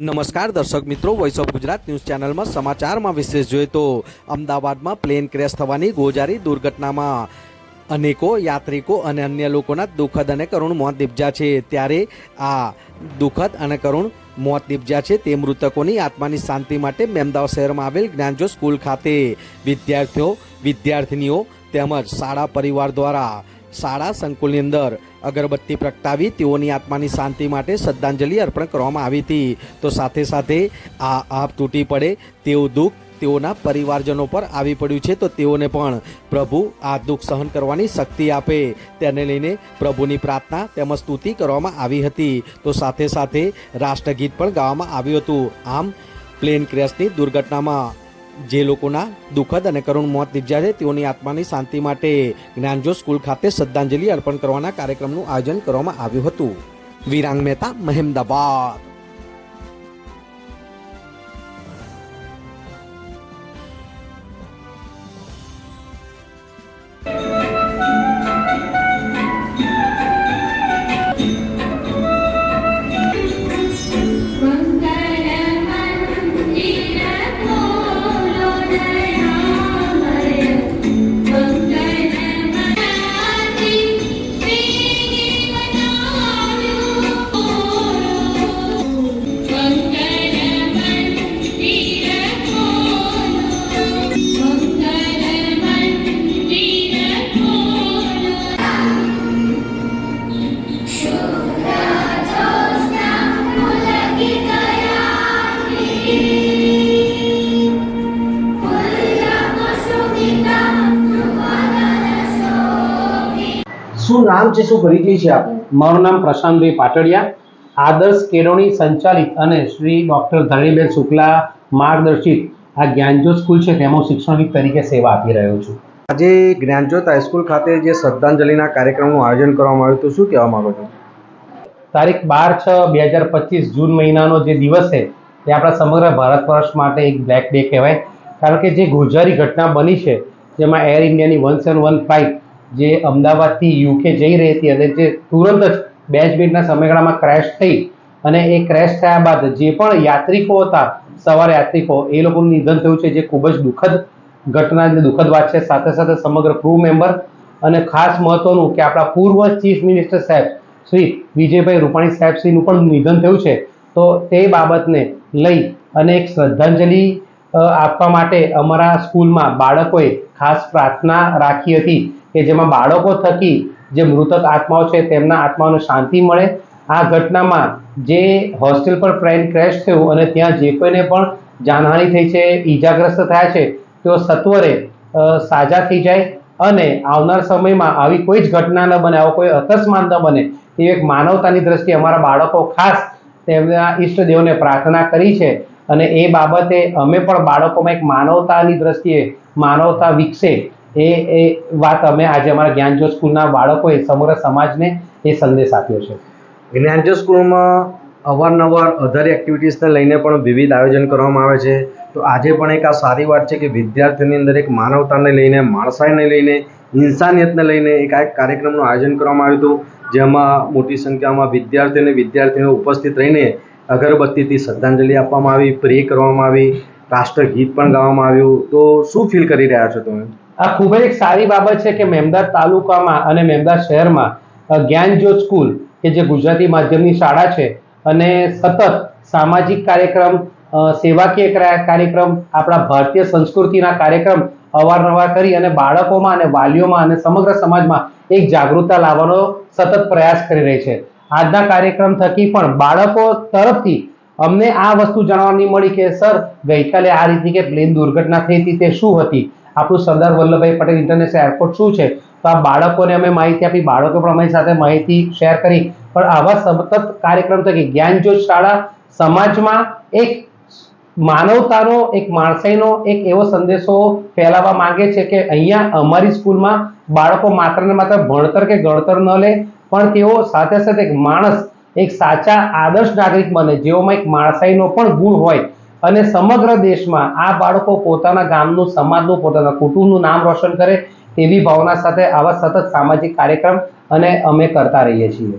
નમસ્કાર દર્શક મિત્રો વોઇસ ઓફ ગુજરાત ન્યૂઝ ચેનલમાં સમાચારમાં વિશેષ જોઈએ તો અમદાવાદમાં પ્લેન ક્રેશ થવાની ગોજારી દુર્ઘટનામાં અનેકો યાત્રિકો અને અન્ય લોકોના દુઃખદ અને કરુણ મોત નિપજ્યા છે. ત્યારે આ દુઃખદ અને કરુણ મોત નિપજ્યા છે તે મૃતકોની આત્માની શાંતિ માટે મેમદાવ શહેરમાં આવેલ જ્ઞાનજો સ્કૂલ ખાતે. વિદ્યાર્થીઓ, વિદ્યાર્થિનીઓ તેમજ શાળા પરિવાર દ્વારા શાળા સંકુલની અંદર અગરબત્તી પ્રગટાવી તેઓની આત્માની શાંતિ માટે શ્રદ્ધાંજલિ અર્પણ કરવામાં આવી હતી. તો સાથે સાથે આ આપ તૂટી પડે તેવું દુઃખ તેઓના પરિવારજનો પર આવી પડ્યું છે, તો તેઓને પણ પ્રભુ આ દુઃખ સહન કરવાની શક્તિ આપે. તેને લઈને પ્રભુની પ્રાર્થના તેમજ સ્તુતિ કરવામાં આવી હતી. તો સાથે સાથે રાષ્ટ્રગીત પણ ગાવામાં આવ્યું હતું. આમ, પ્લેન ક્રેશની દુર્ઘટનામાં જે લોકોના દુઃખદ અને કરુણ મોત નિપજ્યા છે, તેઓની આત્માની શાંતિ માટે જ્ઞાનજો સ્કૂલ ખાતે શ્રદ્ધાંજલિ અર્પણ કરવાના કાર્યક્રમનું આયોજન કરવામાં આવ્યું હતું. વિરાંગ મહેતા, મહેમદાબાદ. શું નામ છે શું પરિચય છે આપનું? મારું નામ પ્રશાંતભાઈ પાટડિયા આદર્શ કેળવણી સંચાલિત અને શ્રી ડૉક્ટર ધરણીબેન શુક્લા માર્ગદર્શિત આ જ્ઞાનજ્યોત સ્કૂલ છે તેમાં હું શિક્ષણવિદ તરીકે સેવા આપી રહ્યો છું. આજે જ્ઞાનજ્યોત હાઈસ્કૂલ ખાતે જે શ્રદ્ધાંજલિના કાર્યક્રમનું આયોજન કરવામાં આવ્યું હતું શું કહેવા માગો છો? તારીખ બાર છ બે હજાર પચીસ જૂન મહિનાનો જે દિવસ છે તે આપણા સમગ્ર ભારત વર્ષ માટે એક બ્લેક ડે કહેવાય. કારણ કે જે ગોઝારી ઘટના બની છે જેમાં એર ઇન્ડિયાની વન સેવન વન ફ્લાઇટ જે અમદાવાદથી યુકે જઈ રહી હતી અને જે તુરંત જ બે જ મિનિટના સમયગાળામાં ક્રેશ થઈ અને એ ક્રેશ થયા બાદ જે પણ યાત્રિકો હતા, સવાર યાત્રિકો, એ લોકોનું નિધન થયું છે, જે ખૂબ જ દુઃખદ ઘટના દુઃખદ વાત છે. સાથે સાથે સમગ્ર ક્રૂ મેમ્બર અને ખાસ મહત્વનું કે આપણા પૂર્વ ચીફ મિનિસ્ટર સાહેબ શ્રી વિજયભાઈ રૂપાણી સાહેબ શ્રીનું પણ નિધન થયું છે. તો તે બાબતને લઈ અને એક શ્રદ્ધાંજલિ આપવા માટે અમારા સ્કૂલમાં બાળકોએ ખાસ પ્રાર્થના રાખી હતી કે જેમાં બાળકો થકી જે મૃતક આત્માઓ છે તેમના આત્માઓને શાંતિ મળે. આ ઘટનામાં જે હોસ્ટેલ પર ટ્રેન ક્રેશ થયું અને ત્યાં જે કોઈને પણ જાનહાનિ થઈ છે, ઈજાગ્રસ્ત થયા છે, તેઓ સત્વરે સાજા થઈ જાય અને આવનાર સમયમાં આવી કોઈ જ ઘટના ન બને, આવો કોઈ અકસ્માત ન બને એ એક માનવતાની દ્રષ્ટિએ અમારા બાળકો ખાસ તેમના ઈષ્ટદેવને પ્રાર્થના કરી છે. અને એ બાબતે અમે પણ બાળકોમાં એક માનવતાની દ્રષ્ટિએ માનવતા વિકસે એ એ વાત અમે આજે અમારા જ્ઞાનજો સ્કૂલના બાળકોએ સમગ્ર સમાજને એ સંદેશ આપ્યો છે. જ્ઞાનજો સ્કૂલમાં અવારનવાર અધર એક્ટિવિટીઝને લઈને પણ વિવિધ આયોજન કરવામાં આવે છે. તો આજે પણ એક આ સારી વાત છે કે વિદ્યાર્થીઓની અંદર એક માનવતાને લઈને, માણસાઈને લઈને, ઇન્સાનિયતને લઈને એક આ કાર્યક્રમનું આયોજન કરવામાં આવ્યું હતું, જેમાં મોટી સંખ્યામાં વિદ્યાર્થીઓ અને વિદ્યાર્થીઓ ઉપસ્થિત રહીને અગરબત્તીથી શ્રદ્ધાંજલિ આપવામાં આવી, પ્રે કરવામાં આવી, રાષ્ટ્રગીત પણ ગાવામાં આવ્યું. તો શું ફીલ કરી રહ્યા છો તમે? આ ખૂબ જ એક સારી બાબત છે કે મેમદાદ તાલુકામાં અને મેમદાદ શહેરમાં જ્ઞાનજ્યોત સ્કૂલ, કે જે ગુજરાતી માધ્યમની શાળા છે, અને સતત સામાજિક કાર્યક્રમ સેવાકીય ક્રા- કાર્યક્રમ, આપણા ભારતીય સંસ્કૃતિના કાર્યક્રમ અવારનવાર કરી અને બાળકોમાં અને વાલીઓમાં અને સમગ્ર સમાજમાં એક જાગૃતતા લાવવાનો સતત પ્રયાસ કરી રહી છે. આજના કાર્યક્રમ થકી પણ બાળકો તરફથી અમને આ વસ્તુ જાણવાની મળી કે, સર, ગઈકાલે આ રીતની કે પ્લેન દુર્ઘટના થઈ હતી, તે શું હતી? આપણું સરદાર વલ્લભભાઈ પટેલ ઇન્ટરનેશનલ એરપોર્ટ શું છે? તો આ બાળકોને અમે માહિતી આપી, બાળકો પણ અમારી સાથે માહિતી શેર કરી. પણ આવા સતત કાર્યક્રમ થકી જ્ઞાનજ્યોત શાળા સમાજમાં એક માનવતાનો, એક માણસાઈનો, એક એવો સંદેશો ફેલાવવા માંગે છે કે અહીંયા અમારી સ્કૂલમાં બાળકો માત્ર ને માત્ર ભણતર કે ગણતર ન લે, પણ તેઓ સાથે સાથે એક માણસ, એક સાચા, આદર્શ નાગરિક બને, જેઓમાં એક માણસાઈનો પણ ગુણ હોય. અને સમગ્ર દેશમાં આ બાળકો પોતાના ગામનું, સમાજનું, પોતાના કુટુંબનું નામ રોશન કરે તેવી ભાવના સાથે આવા સતત સામાજિક કાર્યક્રમ અને અમે કરતા રહીએ છીએ.